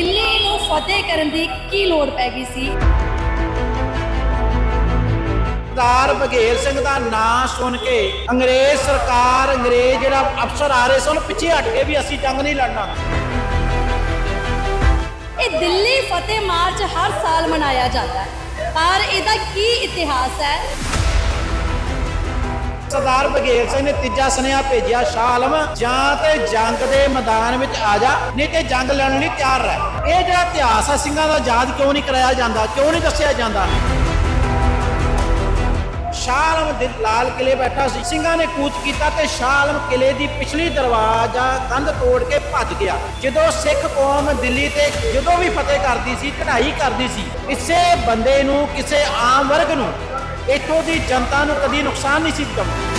ਦਿੱਲੀ ਨੂੰ ਫਤਿਹ ਕਰਨ ਦੀ ਕੀ ਲੋੜ ਪੈ ਗਈ ਸੀ? ਸਰਦਾਰ ਬਘੇਲ ਸਿੰਘ ਦਾ ਨਾਂ ਸੁਣ ਕੇ ਅੰਗਰੇਜ਼ ਸਰਕਾਰ ਅੰਗਰੇਜ਼ ਜਿਹੜਾ ਅਫਸਰ ਆ ਰਹੇ ਸਨ ਪਿੱਛੇ ਹਟ ਕੇ ਵੀ ਅਸੀਂ ਜੰਗ ਨਹੀਂ ਲੜਨਾ। ਇਹ ਦਿੱਲੀ ਫਤਿਹ ਮਾਰਚ ਹਰ ਸਾਲ ਮਨਾਇਆ ਜਾਂਦਾ ਹੈ। ਪਰ ਇਹਦਾ ਕੀ ਇਤਿਹਾਸ ਹੈ? ਸਰਦਾਰ ਬਘੇਲ ਸਿੰਘ ਨੇ ਤੀਜਾ ਸੁਨੇਹਾ ਭੇਜਿਆ ਸ਼ਾਹ ਆਲਮ ਜਾਂ ਤੇ ਜੰਗ ਦੇ ਮੈਦਾਨ ਵਿੱਚ ਆ ਜਾ, ਨਹੀਂ ਤੇ ਜੰਗ ਲੜਨ ਲਈ ਤਿਆਰ ਰਹਿ। ਇਹ ਜਿਹੜਾ ਇਤਿਹਾਸ ਹੈ ਸਿੰਘਾਂ ਦਾ ਯਾਦ ਕਿਉਂ ਨਹੀਂ ਕਰਾਇਆ ਜਾਂਦਾ, ਕਿਉਂ ਨਹੀਂ ਦੱਸਿਆ ਜਾਂਦਾ? ਸ਼ਾਹ ਆਲਮ ਦੇ ਲਾਲ ਕਿਲੇ ਬੈਠਾ ਸੀ, ਸਿੰਘਾਂ ਨੇ ਕੂਚ ਕੀਤਾ ਤੇ ਸ਼ਾਹ ਆਲਮ ਕਿਲੇ ਦੀ ਪਿਛਲੀ ਦਰਵਾਜ਼ਾ ਕੰਧ ਤੋੜ ਕੇ ਭੱਜ ਗਿਆ। ਜਦੋਂ ਸਿੱਖ ਕੌਮ ਦਿੱਲੀ ਤੇ ਜਦੋਂ ਵੀ ਫਤਿਹ ਕਰਦੀ ਸੀ ਚੜ੍ਹਾਈ ਕਰਦੀ ਸੀ, ਕਿਸੇ ਬੰਦੇ ਨੂੰ, ਕਿਸੇ ਆਮ ਵਰਗ ਨੂੰ ਇੱਥੋਂ ਦੀ ਜਨਤਾ ਨੂੰ ਕਦੀ ਨੁਕਸਾਨ ਨਹੀਂ ਸੀ ਪਹੁੰਚਦਾ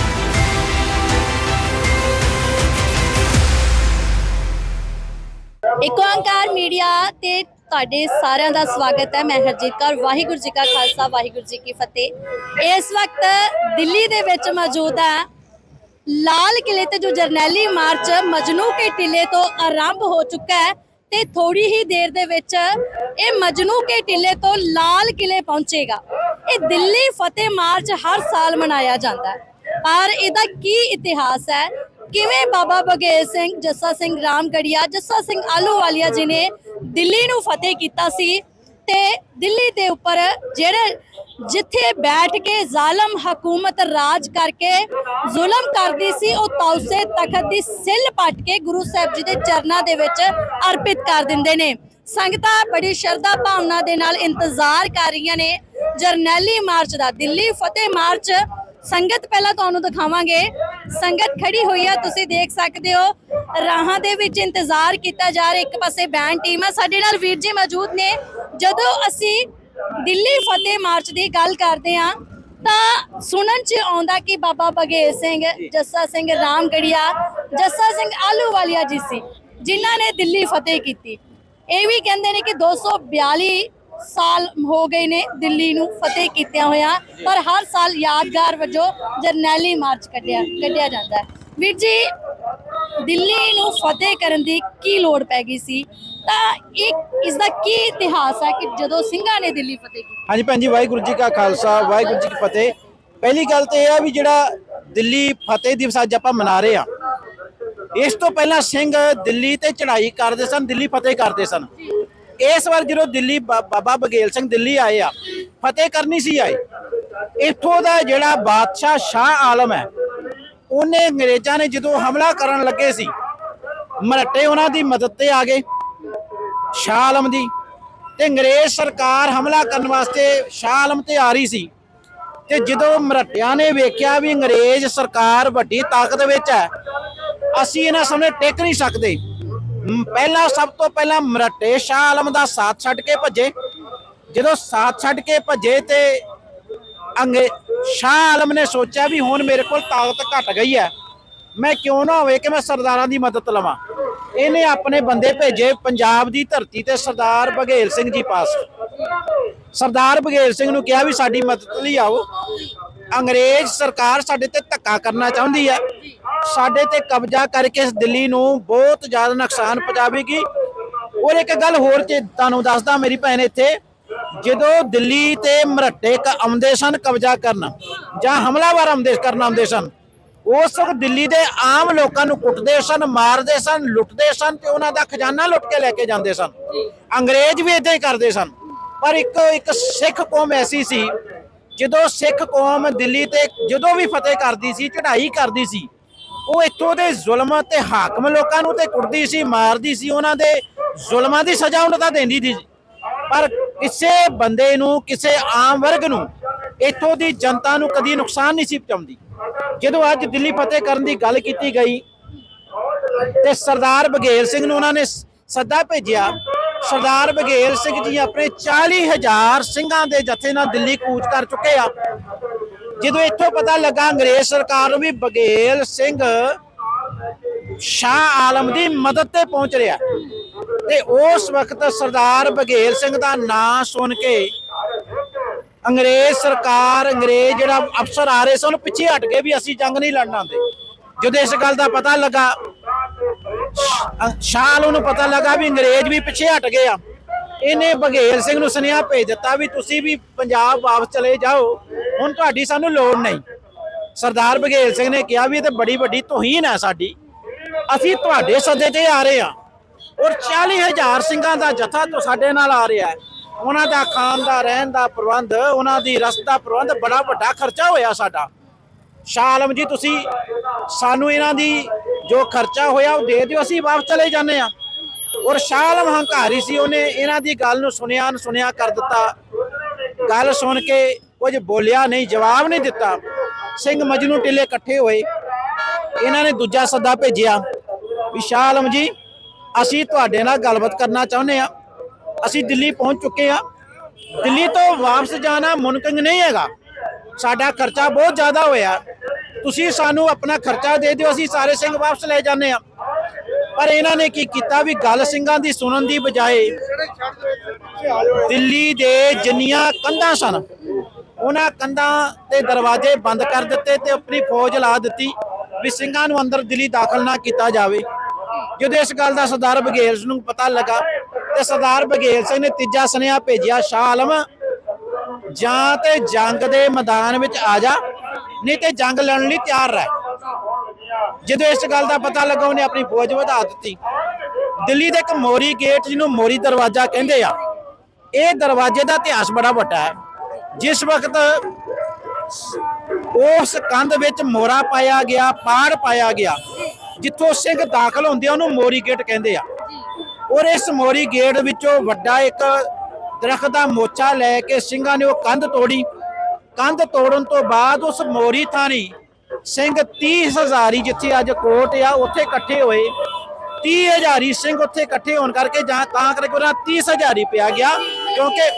ਇੱਕ ਓੰਕਾਰ ਮੀਡੀਆ ਤੇ ਤੁਹਾਡੇ ਸਾਰਿਆਂ ਦਾ ਸਵਾਗਤ ਹੈ। ਮੈਂ ਹਰਜੀਤ ਕੌਰ, ਵਾਹਿਗੁਰੂ ਜੀ ਕਾ ਖਾਲਸਾ, ਵਾਹਿਗੁਰੂ ਜੀ ਕੀ ਫਤਿਹ। ਇਸ ਵਕਤ ਦਿੱਲੀ ਦੇ ਵਿੱਚ ਮੌਜੂਦ ਹੈ ਲਾਲ ਕਿਲੇ ਤੇ ਜੋ ਜਰਨੈਲੀ ਮਾਰਚ ਮਜਨੂ ਕੇ ਟਿੱਲੇ ਤੋਂ ਆਰੰਭ ਹੋ ਚੁੱਕਾ ਹੈ ਤੇ ਥੋੜੀ ਹੀ ਦੇਰ ਦੇ ਵਿੱਚ ਇਹ ਮਜਨੂ ਕੇ ਟਿੱਲੇ ਤੋਂ ਲਾਲ ਕਿਲੇ ਪਹੁੰਚੇਗਾ। ਇਹ ਦਿੱਲੀ ਫਤਿਹ ਮਾਰਚ ਹਰ ਸਾਲ ਮਨਾਇਆ ਜਾਂਦਾ ਹੈ। ਪਰ ਇਹਦਾ ਕੀ ਇਤਿਹਾਸ ਹੈ? ਕਿਵੇਂ ਬਾਬਾ ਬਗੇਲ ਸਿੰਘ, ਜੱਸਾ ਸਿੰਘ ਰਾਮਗੜੀਆ, ਜੱਸਾ ਸਿੰਘ ਆਲੂਵਾਲੀਆ ਜੀ ਨੇ ਦਿੱਲੀ ਨੂੰ ਫਤਿਹ ਕੀਤਾ ਸੀ ਤੇ ਦਿੱਲੀ ਦੇ ਉੱਪਰ ਜਿਹੜੇ ਜਿੱਥੇ ਬੈਠ ਕੇ ਜ਼ਾਲਮ ਹਕੂਮਤ ਰਾਜ ਕਰਕੇ ਜ਼ੁਲਮ ਕਰਦੀ ਸੀ, ਉਹ ਤੌਸੇ ਤਖਤ ਦੀ ਸਿੱਲ ਪੱਟ ਕੇ ਗੁਰੂ ਸਾਹਿਬ ਜੀ ਦੇ ਚਰਨਾਂ ਦੇ ਵਿੱਚ ਅਰਪਿਤ ਕਰ ਦਿੰਦੇ ਨੇ। ਸੰਗਤਾਂ ਬੜੀ ਸ਼ਰਧਾ ਭਾਵਨਾ ਦੇ ਨਾਲ ਇੰਤਜ਼ਾਰ ਕਰ ਰਹੀਆਂ ਨੇ। ਜਰਨੈਲੀ ਮਾਰਚ ਦਾ, ਦਿੱਲੀ ਫਤਿਹ ਮਾਰਚ। ਸੰਗਤ ਪਹਿਲਾਂ ਤੁਹਾਨੂੰ ਦਿਖਾਵਾਂਗੇ। ਸੰਗਤ ਖੜੀ ਹੋਈ ਆ, ਤੁਸੀਂ ਦੇਖ ਸਕਦੇ ਹੋ। ਰਾਹਾਂ ਦੇ ਵਿੱਚ ਇੰਤਜ਼ਾਰ ਕੀਤਾ ਜਾ ਰਿਹਾ, ਇੱਕ ਪਾਸੇ ਬੈਂਡ ਟੀਮ ਆ। ਸਾਡੇ ਨਾਲ ਵੀਰ ਜੀ ਮੌਜੂਦ ਨੇ। ਜਦੋਂ ਅਸੀਂ ਦਿੱਲੀ ਫਤਿਹ ਮਾਰਚ ਦੀ ਗੱਲ ਕਰਦੇ ਆ ਤਾਂ ਸੁਣਨ ਚ ਆਉਂਦਾ ਕਿ ਬਾਬਾ ਬਗੇਲ ਸਿੰਘ, ਜੱਸਾ ਸਿੰਘ ਰਾਮਗੜੀਆ, ਜੱਸਾ ਸਿੰਘ ਆਲੂਵਾਲੀਆ ਜੀ ਸੀ, ਜਿਨ੍ਹਾਂ ਨੇ ਦਿੱਲੀ ਫਤਿਹ ਕੀਤੀ। ਇਹ ਵੀ ਕਹਿੰਦੇ ਨੇ ਕਿ 242 ਸਾਲ ਹੋ ਗਏ ਨੇ ਦਿੱਲੀ ਨੂੰ ਫਤਿਹ ਕੀਤਿਆਂ ਹੋਇਆ, ਪਰ ਹਰ ਸਾਲ ਯਾਦਗਾਰ ਵਜੋਂ ਜਰਨੈਲੀ ਮਾਰਚ ਕੱਢਿਆ ਕੱਢਿਆ ਜਾਂਦਾ ਹੈ। ਵੀਰ ਜੀ, ਦਿੱਲੀ ਨੂੰ ਫਤਿਹ ਕਰਨ ਦੀ ਕੀ ਲੋੜ ਪੈ ਗਈ ਸੀ? ਤਾਂ ਇਹ ਇਸ ਦਾ ਕੀ ਇਤਿਹਾਸ ਹੈ ਕਿ ਜਦੋਂ ਸਿੰਘਾਂ ਨੇ ਦਿੱਲੀ ਫਤਿਹ ਕੀਤੀ? ਹਾਂਜੀ ਭੈਣ ਜੀ, ਵਾਹਿਗੁਰੂ ਜੀ ਕਾ ਖਾਲਸਾ, ਵਾਹਿਗੁਰੂ ਜੀ ਕੀ ਫਤਿਹ। ਪਹਿਲੀ ਗੱਲ ਤੇ ਇਹ ਆ ਵੀ ਜਿਹੜਾ ਦਿੱਲੀ ਫਤਿਹ ਦਿਵਸ ਅੱਜ ਆਪਾਂ ਮਨਾ ਰਹੇ ਆ ਇਸ ਤੋਂ ਪਹਿਲਾਂ ਸਿੰਘ ਦਿੱਲੀ ਤੇ ਚੜ੍ਹਾਈ ਕਰਦੇ ਸਨ ਦਿੱਲੀ ਫਤਿਹ ਕਰਦੇ ਸਨ। ਇਸ ਵਾਰ ਜਦੋਂ ਦਿੱਲੀ ਬਾਬਾ ਬਗੇਲ ਸਿੰਘ ਦਿੱਲੀ ਆਏ ਆ ਫਤਿਹ ਕਰਨੀ ਸੀ ਆਏ। ਇੱਥੋਂ ਦਾ ਜਿਹੜਾ ਬਾਦਸ਼ਾਹ ਸ਼ਾਹ ਆਲਮ ਹੈ ਉਹਨੇ ਅੰਗਰੇਜ਼ਾਂ ਨੇ ਜਦੋਂ ਹਮਲਾ ਕਰਨ ਲੱਗੇ ਸੀ ਮਰੱਟੇ ਉਹਨਾਂ ਦੀ ਮਦਦ ਤੇ ਆ ਗਏ ਸ਼ਾਹ ਆਲਮ ਦੀ। ਤੇ ਅੰਗਰੇਜ਼ ਸਰਕਾਰ ਹਮਲਾ ਕਰਨ ਵਾਸਤੇ ਸ਼ਾਹ ਆਲਮ ਤੇ ਆ ਰਹੀ ਸੀ। ਤੇ ਜਦੋਂ ਮਰੱਟਿਆਂ ਨੇ ਵੇਖਿਆ ਵੀ ਅੰਗਰੇਜ਼ ਸਰਕਾਰ ਵੱਡੀ ਤਾਕਤ ਵਿੱਚ ਹੈ ਅਸੀਂ ਇਹਨਾਂ ਸਾਹਮਣੇ ਟਿਕ ਨਹੀਂ ਸਕਦੇ। ਪਹਿਲਾਂ ਸਭ ਤੋਂ ਪਹਿਲਾਂ ਮਰੱਟੇ ਸ਼ਾਹ ਆਲਮ ਦਾ ਸਾਥ ਛੱਡ ਕੇ ਭੱਜੇ। ਜਦੋਂ ਸਾਥ ਛੱਡ ਕੇ ਭੱਜੇ ਤੇ ਅੰਗੇ, ਸ਼ਾਹ ਆਲਮ ਨੇ ਸੋਚਿਆ ਵੀ ਹੁਣ ਮੇਰੇ ਕੋਲ ਤਾਕਤ ਘਟ ਗਈ ਹੈ। ਮੈਂ ਕਿਉਂ ਨਾ ਹੋਵੇ ਕਿ ਮੈਂ ਸਰਦਾਰਾਂ ਦੀ ਮਦਦ ਲਵਾਂ। ਇਹਨੇ ਆਪਣੇ ਬੰਦੇ ਭੇਜੇ ਪੰਜਾਬ ਦੀ ਧਰਤੀ ਤੇ ਸਰਦਾਰ ਬਘੇਲ ਸਿੰਘ ਜੀ ਪਾਸ। ਸਰਦਾਰ ਬਘੇਲ ਸਿੰਘ ਨੂੰ ਕਿਹਾ ਵੀ ਸਾਡੀ ਮਦਦ ਲਈ ਆਓ। ਅੰਗਰੇਜ਼ ਸਰਕਾਰ ਸਾਡੇ ਤੇ ਧੱਕਾ ਕਰਨਾ ਚਾਹੁੰਦੀ ਹੈ। ਸਾਡੇ ਤੇ ਕਬਜ਼ਾ ਕਰਕੇ ਇਸ ਦਿੱਲੀ ਨੂੰ ਬਹੁਤ ਜ਼ਿਆਦਾ ਨੁਕਸਾਨ ਪਹੁੰਚਾਵੇਗੀ। ਔਰ ਇੱਕ ਗੱਲ ਹੋਰ ਤੇ ਤੁਹਾਨੂੰ ਦੱਸਦਾ ਮੇਰੀ ਭੈਣ ਇੱਥੇ, ਜਦੋਂ ਦਿੱਲੀ ਤੇ ਮਰੱਟੇ ਕ ਆਉਂਦੇ ਸਨ ਕਬਜ਼ਾ ਕਰਨ, ਜਾਂ ਹਮਲਾਵਰ ਆਉਂਦੇ ਕਰਨ ਆਉਂਦੇ ਸਨ, ਉਸ ਵਕਤ ਦਿੱਲੀ ਦੇ ਆਮ ਲੋਕਾਂ ਨੂੰ ਕੁੱਟਦੇ ਸਨ, ਮਾਰਦੇ ਸਨ, ਲੁੱਟਦੇ ਸਨ ਤੇ ਉਹਨਾਂ ਦਾ ਖਜ਼ਾਨਾ ਲੁੱਟ ਕੇ ਲੈ ਕੇ ਜਾਂਦੇ ਸਨ। ਅੰਗਰੇਜ਼ ਵੀ ਇਦਾਂ ਹੀ ਕਰਦੇ ਸਨ। ਪਰ ਇੱਕ ਇੱਕ ਸਿੱਖ ਕੌਮ ਐਸੀ ਸੀ, ਜਦੋਂ ਸਿੱਖ ਕੌਮ ਦਿੱਲੀ ਤੇ ਜਦੋਂ ਵੀ ਫਤਿਹ ਕਰਦੀ ਸੀ, ਚੜ੍ਹਾਈ ਕਰਦੀ ਸੀ ਉਹ ਇੱਥੋਂ ਦੇ ਜ਼ੁਲਮਾਂ ਤੇ ਹਾਕਮ ਲੋਕਾਂ ਨੂੰ ਤੇ ਕੁੱਟਦੀ ਸੀ, ਮਾਰਦੀ ਸੀ, ਉਹਨਾਂ ਦੇ ਜ਼ੁਲਮਾਂ ਦੀ ਸਜ਼ਾ ਉਹਨਾਂ ਦਾ ਦਿੰਦੀ ਸੀ ਪਰ ਕਿਸੇ ਬੰਦੇ ਨੂੰ, ਕਿਸੇ ਆਮ ਵਰਗ ਨੂੰ ਇੱਥੋਂ ਦੀ ਜਨਤਾ ਨੂੰ ਕਦੀ ਨੁਕਸਾਨ ਨਹੀਂ ਸੀ ਪਹੁੰਚਾਉਂਦੀ। ਜਦੋਂ ਅੱਜ ਦਿੱਲੀ ਫਤਿਹ ਕਰਨ ਦੀ ਗੱਲ ਕੀਤੀ ਗਈ, ਤੇ ਸਰਦਾਰ ਬਘੇਲ ਸਿੰਘ ਨੂੰ ਉਹਨਾਂ ਨੇ ਸੱਦਾ ਭੇਜਿਆ। ਸਰਦਾਰ ਬਘੇਲ ਸਿੰਘ ਜੀ ਆਪਣੇ 40000 ਸਿੰਘਾਂ ਦੇ ਜਥੇ ਨਾਲ ਦਿੱਲੀ ਕੂਚ ਕਰ ਚੁੱਕੇ ਆ। ਜਦੋਂ ਇੱਥੋਂ ਪਤਾ ਲੱਗਾ ਅੰਗਰੇਜ਼ ਸਰਕਾਰ ਨੂੰ ਵੀ ਬਘੇਲ ਸਿੰਘ ਸ਼ਾਹ ਆਲਮ ਦੀ ਮਦਦ ਤੇ ਪਹੁੰਚ ਰਿਹਾ ਤੇ ਉਸ ਵਕਤ ਸਰਦਾਰ ਬਘੇਲ ਸਿੰਘ ਦਾ ਨਾਂ ਸੁਣ ਕੇ ਅੰਗਰੇਜ਼ ਸਰਕਾਰ, ਅੰਗਰੇਜ਼ ਜਿਹੜਾ ਅਫਸਰ ਆ ਰਹੇ ਸੀ, ਉਹਨੂੰ ਪਿੱਛੇ ਹਟ ਕੇ ਵੀ ਅਸੀਂ ਜੰਗ ਨਹੀਂ ਲੜਨਾ ਆਉਂਦੇ। ਜਦੋਂ ਇਸ ਗੱਲ ਦਾ ਪਤਾ ਲੱਗਾ ਸ਼ਾਹ ਸ਼ਾਲ ਉਹਨੂੰ ਪਤਾ ਲੱਗਾ ਵੀ ਅੰਗਰੇਜ਼ ਵੀ ਪਿੱਛੇ ਹਟ ਗਏ ਆ। ਇਹਨੇ ਬਘੇਲ ਸਿੰਘ ਨੂੰ ਸੁਨੇਹਾ ਭੇਜ ਦਿੱਤਾ ਵੀ ਤੁਸੀਂ ਵੀ ਪੰਜਾਬ ਵਾਪਸ ਚਲੇ ਜਾਓ। ਹੁਣ ਤੁਹਾਡੀ ਸਾਨੂੰ ਲੋੜ ਨਹੀਂ। ਸਰਦਾਰ ਬਘੇਲ ਸਿੰਘ ਨੇ ਕਿਹਾ ਵੀ ਇਹ ਤੇ ਬੜੀ ਵੱਡੀ ਤੋਹੀਨ ਹੈ ਸਾਡੀ। ਅਸੀਂ ਤੁਹਾਡੇ ਸੱਦੇ ਤੇ ਆ ਰਹੇ ਹਾਂ। ਔਰ 40000 ਸਿੰਘਾਂ ਦਾ ਜਥਾ ਤੋਂ ਸਾਡੇ ਨਾਲ ਆ ਰਿਹਾ ਹੈ। ਉਹਨਾਂ ਦਾ ਖਾਣ ਦਾ, ਰਹਿਣ ਦਾ ਪ੍ਰਬੰਧ, ਉਹਨਾਂ ਦੀ ਰਸਤ ਦਾ ਪ੍ਰਬੰਧ ਬੜਾ ਵੱਡਾ ਖਰਚਾ ਹੋਇਆ ਸਾਡਾ। ਸ਼ਾਹ ਆਲਮ ਜੀ, ਤੁਸੀਂ ਸਾਨੂੰ ਇਹਨਾਂ ਦੀ ਜੋ ਖਰਚਾ ਹੋਇਆ ਉਹ ਦੇ ਦਿਓ, ਅਸੀਂ ਵਾਪਸ ਚਲੇ ਜਾਂਦੇ ਆ ਔਰ ਸ਼ਾਹ ਆਲਮ ਹੰਕਾਰੀ ਸੀ ਉਹਨੇ, ਇਹਨਾਂ ਦੀ ਗੱਲ ਨੂੰ ਸੁਣਿਆ ਅਨਸੁਣਿਆ ਕਰ ਦਿੱਤਾ। ਗੱਲ ਸੁਣ ਕੇ ਕੁਝ ਬੋਲਿਆ ਨਹੀਂ, ਜਵਾਬ ਨਹੀਂ ਦਿੱਤਾ। ਸਿੰਘ ਮਜਨੂ ਟਿੱਲੇ ਇਕੱਠੇ ਹੋਏ। ਇਹਨਾਂ ਨੇ ਦੂਜਾ ਸੱਦਾ ਭੇਜਿਆ ਵੀ ਸ਼ਾਹ ਆਲਮ ਜੀ, ਅਸੀਂ ਤੁਹਾਡੇ ਨਾਲ ਗੱਲਬਾਤ ਕਰਨਾ ਚਾਹੁੰਦੇ ਆ ਅਸੀਂ ਦਿੱਲੀ ਪਹੁੰਚ ਚੁੱਕੇ ਆ ਦਿੱਲੀ ਤੋਂ ਵਾਪਸ ਜਾਣਾ ਮੁਮਕਿਨ ਨਹੀਂ ਹੈਗਾ। ਸਾਡਾ ਖਰਚਾ ਬਹੁਤ ਜ਼ਿਆਦਾ ਹੋਇਆ। ਤੁਸੀਂ ਸਾਨੂੰ ਆਪਣਾ ਖਰਚਾ ਦੇ ਦਿਓ, ਅਸੀਂ ਸਾਰੇ ਸਿੰਘ ਵਾਪਸ ਲੈ ਜਾਂਦੇ ਆ ਪਰ ਇਹਨਾਂ ਨੇ ਕੀ ਕੀਤਾ ਵੀ ਗੱਲ ਸਿੰਘਾਂ ਦੀ ਸੁਣਨ ਦੀ ਬਜਾਏ ਦਿੱਲੀ ਦੇ ਜਿੰਨੀਆਂ ਕੰਧਾਂ ਸਨ, ਉਹਨਾਂ ਕੰਧਾਂ ਤੇ ਦਰਵਾਜ਼ੇ ਬੰਦ ਕਰ ਦਿੱਤੇ ਤੇ ਆਪਣੀ ਫੌਜ ਲਾ ਦਿੱਤੀ ਵੀ ਸਿੰਘਾਂ ਨੂੰ ਅੰਦਰ ਦਿੱਲੀ ਦਾਖਲ ਨਾ ਕੀਤਾ ਜਾਵੇ। ਜਦੋਂ ਇਸ ਗੱਲ ਦਾ ਸਰਦਾਰ ਬਘੇਲ ਸਿੰਘ ਨੂੰ ਪਤਾ ਲੱਗਾ ਤੇ ਸਰਦਾਰ ਬਘੇਲ ਸਿੰਘ ਨੇ ਤੀਜਾ ਸੁਨੇਹਾ ਭੇਜਿਆ, ਸ਼ਾਹ ਆਲਮ, ਜਾਂ ਤੇ ਜੰਗ ਦੇ ਮੈਦਾਨ ਵਿੱਚ ਆ ਜਾ, ਨਹੀਂ ਤੇ ਜੰਗ ਲੜਨ ਲਈ ਤਿਆਰ ਰਹਿ। ਜਦੋਂ ਇਸ ਗੱਲ ਦਾ ਪਤਾ ਲੱਗਾ, ਉਹਨੇ ਆਪਣੀ ਫੌਜ ਵਧਾ ਦਿੱਤੀ। ਦਿੱਲੀ ਦੇ ਇੱਕ ਮੋਰੀ ਗੇਟ, ਜਿਹਨੂੰ ਮੋਰੀ ਦਰਵਾਜ਼ਾ ਕਹਿੰਦੇ ਆ, ਇਹ ਦਰਵਾਜ਼ੇ ਦਾ ਇਤਿਹਾਸ ਬੜਾ ਵੱਡਾ ਹੈ। ਜਿਸ ਵਕਤ ਉਸ ਕੰਧ ਵਿੱਚ ਮੋਰਾ ਪਾਇਆ ਗਿਆ, ਪਾੜ ਪਾਇਆ ਗਿਆ, ਜਿੱਥੋਂ ਸਿੰਘ ਦਾਖਲ ਹੁੰਦੇ ਆ, ਉਹਨੂੰ ਮੋਰੀ ਗੇਟ ਕਹਿੰਦੇ ਆ। ਔਰ ਇਸ ਮੋਰੀ ਗੇਟ ਵਿੱਚੋਂ ਵੱਡਾ ਇੱਕ ਦਰਖਤ ਦਾ ਮੋਚਾ ਲੈ ਕੇ ਸਿੰਘਾਂ ਨੇ ਉਹ ਕੰਧ ਤੋੜੀ। ਕੰਧ ਤੋੜਨ ਤੋਂ ਬਾਅਦ ਉਸ ਮੋਰੀ ਥਾਣੀ ਸਿੰਘ 30 ਹਜ਼ਾਰੀ ਜਿੱਥੇ ਅੱਜ ਕੋਟ ਆ ਉੱਥੇ ਇਕੱਠੇ ਹੋਏ। 30 ਹਜ਼ਾਰੀ ਸਿੰਘ ਉੱਥੇ ਇਕੱਠੇ ਹੋਣ ਕਰਕੇ ਜਾਂ ਤਾਂ ਕਰਕੇ ਉਹਨਾਂ 30 ਹਜ਼ਾਰੀ ਪਿਆ ਗਿਆ ਕਿਉਂਕਿ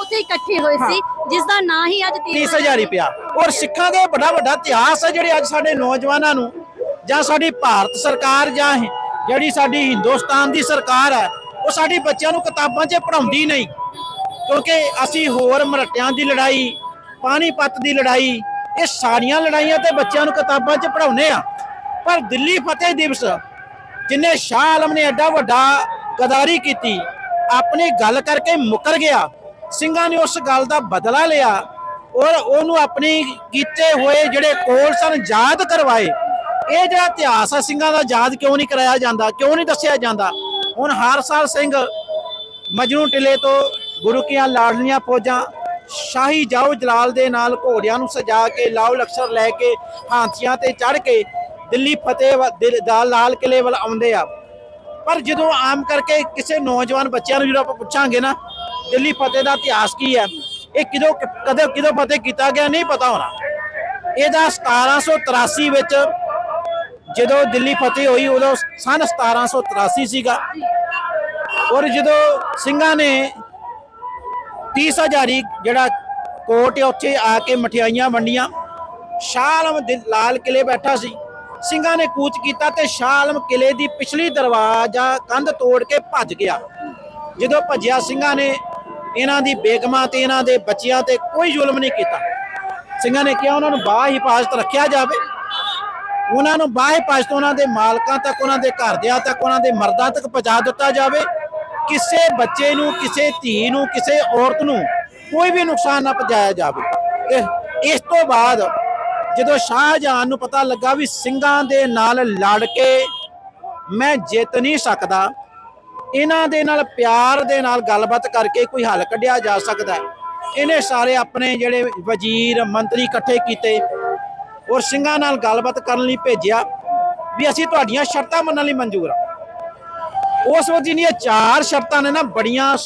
ਉੱਥੇ ਇਕੱਠੇ ਹੋਏ ਸੀ ਜਿਸ ਦਾ ਨਾਂ ਹੀ ਅੱਜ 30 ਹਜ਼ਾਰੀ ਪਿਆ। ਔਰ ਸਿੱਖਾਂ ਦਾ ਬੜਾ ਵੱਡਾ ਇਤਿਹਾਸ ਹੈ ਜਿਹੜੇ ਅੱਜ ਸਾਡੇ ਨੌਜਵਾਨਾਂ ਨੂੰ ਜਾਂ ਸਾਡੀ ਭਾਰਤ ਸਰਕਾਰ ਜਾਂ ਜਿਹੜੀ ਸਾਡੀ ਹਿੰਦੁਸਤਾਨ ਦੀ ਸਰਕਾਰ ਹੈ ਉਹ ਸਾਡੀ ਬੱਚਿਆਂ ਨੂੰ ਕਿਤਾਬਾਂ 'ਚ ਪੜ੍ਹਾਉਂਦੀ ਨਹੀਂ। ਕਿਉਂਕਿ ਅਸੀਂ ਹੋਰ ਮਰਟਿਆਂ ਦੀ ਲੜਾਈ ਪਾਣੀਪਤ ਦੀ ਲੜਾਈ ਇਹ ਸਾਰੀਆਂ ਲੜਾਈਆਂ ਤੇ ਬੱਚਿਆਂ ਨੂੰ ਕਿਤਾਬਾਂ 'ਚ ਪੜ੍ਹਾਉਂਦੇ ਆ। ਪਰ ਦਿੱਲੀ ਫਤਿਹ ਦਿਵਸ, ਜਿਨੇ ਸ਼ਾਹ ਆਲਮ ਨੇ ਐਡਾ ਵੱਡਾ ਗਦਾਰੀ ਕੀਤੀ, ਆਪਣੀ ਗੱਲ ਕਰਕੇ ਮੁਕਰ ਗਿਆ। ਸਿੰਘਾਂ ਨੇ ਉਸ ਗੱਲ ਦਾ ਬਦਲਾ ਲਿਆ ਔਰ ਉਹਨੂੰ ਆਪਣੀ ਕੀਤੇ ਹੋਏ ਜਿਹੜੇ ਕੋਲ ਸਨ ਯਾਦ ਕਰਵਾਏ। ਇਹ ਜਿਹੜਾ ਇਤਿਹਾਸ ਹੈ ਸਿੰਘਾਂ ਦਾ ਯਾਦ ਕਿਉਂ ਨਹੀਂ ਕਰਾਇਆ ਜਾਂਦਾ, ਕਿਉਂ ਨਹੀਂ ਦੱਸਿਆ ਜਾਂਦਾ? ਹੁਣ ਹਰ ਸਾਲ ਸਿੰਘ ਮਜਨੂ ਟਿਲੇ ਤੋਂ ਗੁਰੂ ਕੀਆਂ ਲਾਡਲੀਆਂ ਫੌਜਾਂ ਸ਼ਾਹੀ ਜਾਓ ਜਲਾਲ ਦੇ ਨਾਲ ਘੋੜਿਆਂ ਨੂੰ ਸਜਾ ਕੇ, ਲਾਓ ਲਕਸ਼ਰ ਲੈ ਕੇ ਹਾਥੀਆਂ ਤੇ ਚੜ ਕੇ ਦਿੱਲੀ ਫਤਿਹ ਵ- ਦਿਲ- ਦਾ ਲਾਲ ਕਿਲੇ ਵੱਲ ਆਉਂਦੇ ਆ। ਪਰ ਜਦੋਂ ਆਮ ਕਰਕੇ ਕਿਸੇ ਨੌਜਵਾਨ ਬੱਚਿਆਂ ਨੂੰ ਜਦੋਂ ਆਪਾਂ ਪੁੱਛਾਂਗੇ ਨਾ, ਦਿੱਲੀ ਫਤਿਹ ਦਾ ਇਤਿਹਾਸ ਕੀ ਹੈ? ਇਹ ਕਿਦੋਂ ਕਦੇ ਕਿਦੋਂ ਫਤਿਹ ਕੀਤਾ ਗਿਆ ਨਹੀਂ ਪਤਾ ਹੋਣਾ। ਇਹਦਾ 1783 ਵਿੱਚ ਜਦੋਂ ਦਿੱਲੀ ਫਤਿਹ ਹੋਈ, ਉਦੋਂ ਸਨ 1783 ਸੀਗਾ। ਔਰ ਜਦੋਂ ਸਿੰਘਾਂ ਨੇ 30 ਹਜ਼ਾਰੀ ਜਿਹੜਾ ਕੋਟ ਹੈ, ਉੱਥੇ ਆ ਕੇ ਮਠਿਆਈਆਂ ਵੰਡੀਆਂ। ਸ਼ਾਹ ਆਲਮ ਲਾਲ ਕਿਲੇ ਬੈਠਾ ਸੀ। ਸਿੰਘਾਂ ਨੇ ਕੂਚ ਕੀਤਾ ਤੇ ਸ਼ਾਹ ਆਲਮ ਕਿਲੇ ਦੀ ਪਿਛਲੀ ਦਰਵਾਜ਼ਾ ਕੰਧ ਤੋੜ ਕੇ ਭੱਜ ਗਿਆ। ਜਦੋਂ ਭੱਜਿਆ, ਸਿੰਘਾਂ ਨੇ ਇਹਨਾਂ ਦੀ ਬੇਗਮਾਂ ਤੇ ਇਹਨਾਂ ਦੇ ਬੱਚਿਆਂ ਤੇ ਕੋਈ ਜ਼ੁਲਮ ਨਹੀਂ ਕੀਤਾ। ਸਿੰਘਾਂ ਨੇ ਕਿਹਾ, ਉਹਨਾਂ ਨੂੰ ਬਾਹ ਹਿਫਾਜ਼ਤ ਰੱਖਿਆ ਜਾਵੇ। ਉਹਨਾਂ ਨੂੰ ਬਾਹ ਹਿਫਾਜ਼ਤ ਉਹਨਾਂ ਦੇ ਮਾਲਕਾਂ ਤੱਕ, ਉਹਨਾਂ ਦੇ ਘਰਦਿਆਂ ਤੱਕ, ਉਹਨਾਂ ਦੇ ਮਰਦਾਂ ਤੱਕ ਪਹੁੰਚਾ ਦਿੱਤਾ ਜਾਵੇ। ਕਿਸੇ ਬੱਚੇ ਨੂੰ, ਕਿਸੇ ਧੀ ਨੂੰ, ਕਿਸੇ ਔਰਤ ਨੂੰ ਕੋਈ ਵੀ ਨੁਕਸਾਨ ਨਾ ਪਹੁੰਚਾਇਆ ਜਾਵੇ ਤੇ ਇਸ ਤੋਂ ਬਾਅਦ ਜਦੋਂ ਸ਼ਾਹਜਹਾਨ ਨੂੰ ਪਤਾ ਲੱਗਾ ਵੀ ਸਿੰਘਾਂ ਦੇ ਨਾਲ ਲੜ ਕੇ ਮੈਂ ਜਿੱਤ ਨਹੀਂ ਸਕਦਾ, ਇਹਨਾਂ ਦੇ ਨਾਲ ਪਿਆਰ ਦੇ ਨਾਲ ਗੱਲਬਾਤ ਕਰਕੇ ਕੋਈ ਹੱਲ ਕੱਢਿਆ ਜਾ ਸਕਦਾ ਹੈ। ਇਹਨੇ ਸਾਰੇ ਆਪਣੇ ਜਿਹੜੇ ਵਜ਼ੀਰ, ਮੰਤਰੀ ਇਕੱਠੇ ਕੀਤੇ ਔਰ ਸਿੰਘਾਂ ਨਾਲ ਗੱਲਬਾਤ ਕਰਨ ਲਈ ਭੇਜਿਆ ਵੀ ਅਸੀਂ ਤੁਹਾਡੀਆਂ ਸ਼ਰਤਾਂ ਮੰਨਣ ਲਈ ਮਨਜ਼ੂਰ ਹਾਂ ਉਸ ਵਕਤ ਜਿਹੜੀਆਂ ਚਾਰ ਸ਼ਰਤਾਂ ਨੇ ਨਾ ਬੜੀਆਂ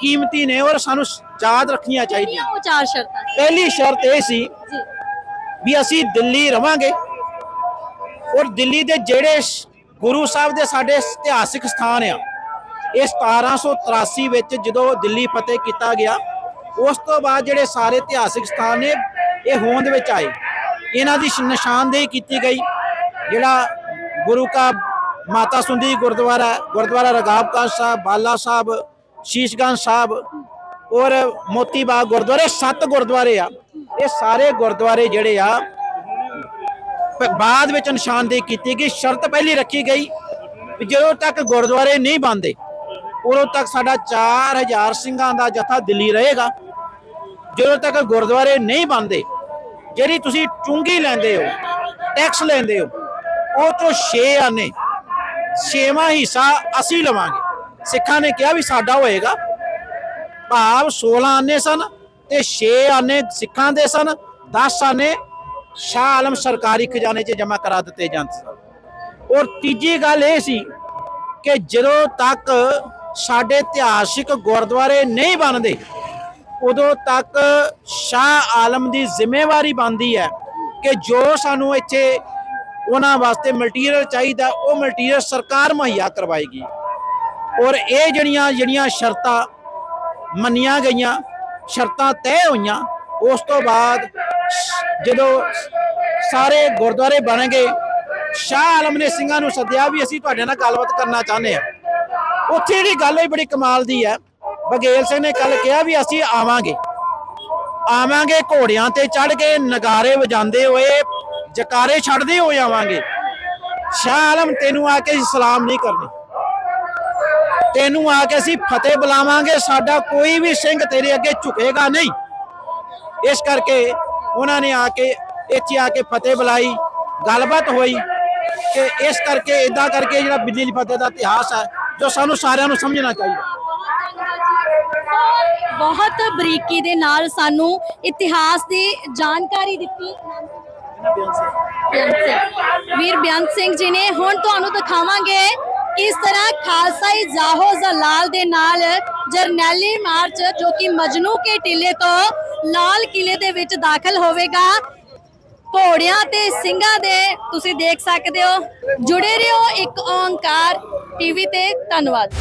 ਕੀਮਤੀ ਨੇ ਔਰ ਸਾਨੂੰ ਯਾਦ ਰੱਖਣੀਆਂ ਚਾਹੀਦੀਆਂ। ਉਹ ਚਾਰ ਸ਼ਰਤਾਂ ਪਹਿਲੀ ਸ਼ਰਤ ਇਹ ਸੀ ਵੀ ਅਸੀਂ ਦਿੱਲੀ ਰਵਾਂਗੇ ਔਰ ਦਿੱਲੀ ਦੇ ਜਿਹੜੇ ਗੁਰੂ ਸਾਹਿਬ ਦੇ ਸਾਡੇ ਇਤਿਹਾਸਿਕ ਸਥਾਨ ਆ ਇਹ 1783 ਵਿੱਚ ਜਦੋਂ ਦਿੱਲੀ ਫਤਿਹ ਕੀਤਾ ਗਿਆ ਉਸ ਤੋਂ ਬਾਅਦ ਜਿਹੜੇ ਸਾਰੇ ਇਤਿਹਾਸਿਕ ਸਥਾਨ ਨੇ ਇਹ ਹੋਂਦ ਵਿੱਚ ਆਏ। ਇਹਨਾਂ ਦੀ ਨਿਸ਼ਾਨਦੇਹੀ ਕੀਤੀ ਗਈ। ਜਿਹੜਾ ਗੁਰੂ ਕਾ ਮਾਤਾ ਸੁੰਦੀ ਗੁਰਦੁਆਰਾ ਹੈ, ਗੁਰਦੁਆਰਾ ਰਗਾਬ ਕਾ ਸਾਹਿਬ ਬਾਲਾ ਸਾਹਿਬ ਸ਼ੀਸ਼ਗੰਜ ਸਾਹਿਬ ਔਰ ਮੋਤੀ ਬਾਗ ਗੁਰਦੁਆਰੇ ਸੱਤ ਗੁਰਦੁਆਰੇ ਆ। ਇਹ ਸਾਰੇ ਗੁਰਦੁਆਰੇ ਜਿਹੜੇ ਆ ਬਾਅਦ ਵਿੱਚ ਨਿਸ਼ਾਨਦੇਹੀ ਕੀਤੀ ਗਈ ਸ਼ਰਤ ਪਹਿਲੀ ਰੱਖੀ ਗਈ ਵੀ ਜਦੋਂ ਤੱਕ ਗੁਰਦੁਆਰੇ ਨਹੀਂ ਬੰਦੇ ਉਦੋਂ ਤੱਕ ਸਾਡਾ 4000 ਸਿੰਘਾਂ ਦਾ ਜਥਾ ਦਿੱਲੀ ਰਹੇਗਾ। ਜਦੋਂ ਤੱਕ ਗੁਰਦੁਆਰੇ ਨਹੀਂ ਬੰਦੇ ਜਿਹੜੀ ਤੁਸੀਂ ਚੁੰਗੀ ਲੈਂਦੇ ਹੋ ਟੈਕਸ ਲੈਂਦੇ ਹੋ ਉਹ ਤੋਂ 6 ਆਨੇ। ਛੇਵਾਂ ਹਿੱਸਾ ਅਸੀਂ ਲਵਾਂਗੇ। ਸਿੱਖਾਂ ਨੇ ਕਿਹਾ ਵੀ ਸਾਡਾ ਹੋਏਗਾ। ਭਾਵ 16 ਆਨੇ ਸਨ ਤੇ 6 ਆਨੇ ਸਿੱਖਾਂ ਦੇ ਸਨ 10 ਆਨੇ ਸ਼ਾਹ ਆਲਮ ਸਰਕਾਰੀ ਖਜ਼ਾਨੇ 'ਚ ਜਮ੍ਹਾਂ ਕਰਾ ਦਿੱਤੇ ਜਾਂਦੇ ਸਨ। ਔਰ ਤੀਜੀ ਗੱਲ ਇਹ ਸੀ ਕਿ ਜਦੋਂ ਤੱਕ ਸਾਡੇ ਇਤਿਹਾਸਿਕ ਗੁਰਦੁਆਰੇ ਨਹੀਂ ਬਣਦੇ, ਉਦੋਂ ਤੱਕ ਸ਼ਾਹ ਆਲਮ ਦੀ ਜ਼ਿੰਮੇਵਾਰੀ ਬਣਦੀ ਹੈ ਕਿ ਜੋ ਸਾਨੂੰ ਇੱਥੇ ਉਹਨਾਂ ਵਾਸਤੇ ਮਟੀਰੀਅਲ ਚਾਹੀਦਾ, ਉਹ ਮਟੀਰੀਅਲ ਸਰਕਾਰ ਮੁਹੱਈਆ ਕਰਵਾਏਗੀ। ਔਰ ਇਹ ਜਿਹੜੀਆਂ ਜਿਹੜੀਆਂ ਸ਼ਰਤਾਂ ਮੰਨੀਆਂ ਗਈਆਂ, ਸ਼ਰਤਾਂ ਤੈਅ ਹੋਈਆਂ, ਉਸ ਤੋਂ ਬਾਅਦ ਜਦੋਂ ਸਾਰੇ ਗੁਰਦੁਆਰੇ ਬਣ ਗਏ ਸ਼ਾਹ ਆਲਮ ਨੇ ਸਿੰਘਾਂ ਨੂੰ ਸੱਦਿਆ ਵੀ ਅਸੀਂ ਤੁਹਾਡੇ ਨਾਲ ਗੱਲਬਾਤ ਕਰਨਾ ਚਾਹੁੰਦੇ ਹਾਂ। ਉੱਥੇ ਜਿਹੜੀ ਗੱਲ ਹੀ ਬੜੀ ਕਮਾਲ ਦੀ ਹੈ। ਬਗੇਲ ਸਿੰਘ ਨੇ ਕੱਲ ਕਿਹਾ ਵੀ ਅਸੀਂ ਆਵਾਂਗੇ। ਆਵਾਂਗੇ ਘੋੜਿਆਂ ਤੇ ਚੜ ਕੇ ਨਗਾਰੇ ਵਜਾਉਂਦੇ ਹੋਏ ਜਕਾਰੇ ਛੱਡਦੇ ਹੋ ਜਾਵਾਂਗੇ ਸ਼ਾਹ ਆਲਮ, ਤੈਨੂੰ ਆ ਕੇ ਸਲਾਮ ਨਹੀਂ ਕਰਨੀ। ਤੈਨੂੰ ਆ ਕੇ ਅਸੀਂ ਫਤਿਹ ਬੁਲਾਵਾਂਗੇ, ਸਾਡਾ ਕੋਈ ਵੀ ਸਿੰਘ ਤੇਰੇ ਅੱਗੇ ਝੁਕੇਗਾ ਨਹੀਂ। ਇਸ ਕਰਕੇ ਉਹਨਾਂ ਨੇ ਆ ਕੇ, ਇੱਥੇ ਆ ਕੇ ਫਤਿਹ ਬੁਲਾਈ, ਗੱਲਬਾਤ ਹੋਈ ਕਿ ਇਸ ਕਰਕੇ ਇਦਾਂ ਕਰਕੇ ਜਿਹੜਾ ਬਿਜਲੀ ਫਤਿਹ ਦਾ ਇਤਿਹਾਸ ਹੈ, ਜੋ ਸਾਨੂੰ ਸਾਰਿਆਂ ਨੂੰ ਸਮਝਣਾ ਚਾਹੀਦਾ। ਬਹੁਤ ਬਰੀਕੀ ਦੇ ਨਾਲ ਸਾਨੂੰ ਇਤਿਹਾਸ ਦੀ ਜਾਣਕਾਰੀ ਦਿੱਤੀ। ਵੀਰ ਬੇਅੰਤ ਸਿੰਘ ਜੀ ਨੇ ਹੁਣ ਤੁਹਾਨੂੰ ਦਿਖਾਵਾਂਗੇ ਕਿਸ ਤਰ੍ਹਾਂ ਖਾਲਸਾਈ ਜਾਹੋ ਜ਼ਲਾਲ ਦੇ ਨਾਲ ਜਰਨੈਲੀ ਮਾਰਚ ਜੋ ਕਿ ਮਜਨੂ ਕੇ ਟਿੱਲੇ ਤੋਂ ਲਾਲ ਕਿਲੇ ਦੇ ਵਿੱਚ ਦਾਖਲ ਹੋਵੇਗਾ। ਘੋੜਿਆਂ ਤੇ ਸਿੰਘਾਂ ਦੇ ਤੁਸੀਂ ਦੇਖ ਸਕਦੇ ਹੋ। ਜੁੜੇ ਰਹੋ ਇੱਕ ਓੰਕਾਰ ਟੀਵੀ ਤੇ। ਧੰਨਵਾਦ।